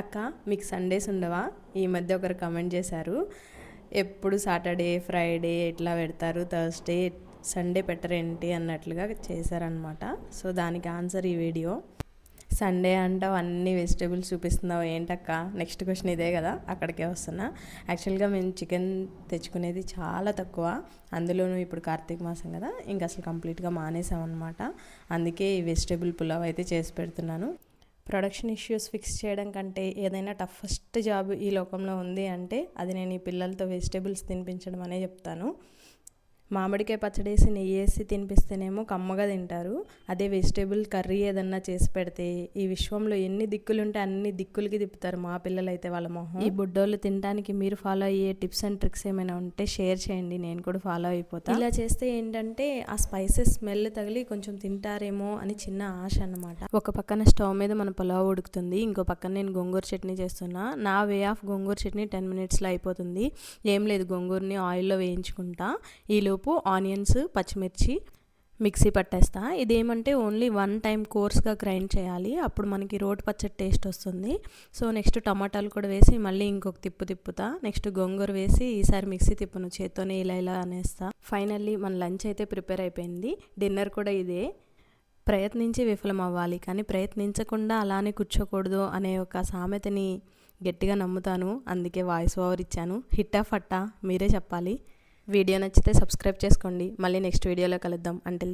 అక్క మీకు సండేస్ ఉండవా? ఈ మధ్య ఒకరు కమెంట్ చేశారు. ఎప్పుడు సాటర్డే ఫ్రైడే ఎట్లా పెడతారు? థర్స్డే సండే పెట్టరేంటి? అన్నట్లుగా చేశారనమాట సో దానికి ఆన్సర్ ఈ వీడియో సండే అంటావు అన్ని వెజిటేబుల్స్ చూపిస్తున్నావు. ఏంటక్క? నెక్స్ట్ క్వశ్చన్ ఇదే కదా అక్కడికే వస్తున్నా. యాక్చువల్గా మేము చికెన్ తెచ్చుకునేది చాలా తక్కువ. అందులోనూ ఇప్పుడు కార్తీక మాసం కదా ఇంకా అసలు కంప్లీట్గా మానేసామన్నమాట. అందుకే ఈ వెజిటేబుల్ పులావ్ అయితే చేసి పెడుతున్నాను. ప్రొడక్షన్ ఇష్యూస్ ఫిక్స్ చేయడం కంటే ఏదైనా టఫెస్ట్ జాబ్ ఈ లోకంలో ఉంది అంటే అది నేను ఈ పిల్లలతో వెజిటేబుల్స్ తినిపించడం అనే చెప్తాను. మామిడికాయ పచ్చడి వేసి నెయ్యి వేసి తినిపిస్తేనేమో కమ్మగా తింటారు. అదే వెజిటేబుల్ కర్రీ ఏదన్నా చేసి పెడితే ఈ విశ్వంలో ఎన్ని దిక్కులు ఉంటే అన్ని దిక్కులకి తిప్పుతారు మా పిల్లలు అయితే వాళ్ళ మొహం. ఈ బుడ్డోళ్ళు తినడానికి మీరు ఫాలో అయ్యే టిప్స్ అండ్ ట్రిక్స్ ఏమైనా ఉంటే షేర్ చేయండి. నేను కూడా ఫాలో అయిపోతాను ఇలా చేస్తే ఏంటంటే ఆ స్పైసెస్ స్మెల్ తగిలి కొంచెం తింటారేమో అని చిన్న ఆశ అన్నమాట. ఒక పక్కన స్టవ్ మీద మన పులావ్ ఉడుకుతుంది. ఇంకో పక్కన నేను గోంగూర చట్నీ చేస్తున్నా. నా way of gongura chutney ten మినిట్స్లో అయిపోతుంది. ఏం లేదు గోంగూరని ఆయిల్లో వేయించుకుంటా. ఈలోపు ఆనియన్స్ పచ్చిమిర్చి మిక్సీ పట్టేస్తా. ఇదేమంటే ఓన్లీ వన్ టైం కోర్స్గా గ్రైండ్ చేయాలి. అప్పుడు మనకి రోడ్ పచ్చడి టేస్ట్ వస్తుంది. సో నెక్స్ట్ టమాటాలు కూడా వేసి మళ్ళీ ఇంకొక తిప్పు తిప్పుతా. నెక్స్ట్ గోంగూర వేసి ఈసారి మిక్సీ తిప్పును చేత్తోనే ఇలా ఇలా అనేస్తా. ఫైనల్లీ మన లంచ్ అయితే ప్రిపేర్ అయిపోయింది. డిన్నర్ కూడా ఇదే. ప్రయత్నించి విఫలం అవ్వాలి. కానీ ప్రయత్నించకుండా అలానే కూర్చోకూడదు అనే ఒక సామెతని గట్టిగా నమ్ముతాను. అందుకే వాయిస్ ఓవర్ ఇచ్చాను. హిట్టా ఫట్టా మీరే చెప్పాలి. వీడియో నచ్చితే సబ్స్క్రైబ్ చేసుకోండి. మళ్ళీ నెక్స్ట్ వీడియోలో కలుద్దాం. అంటిల్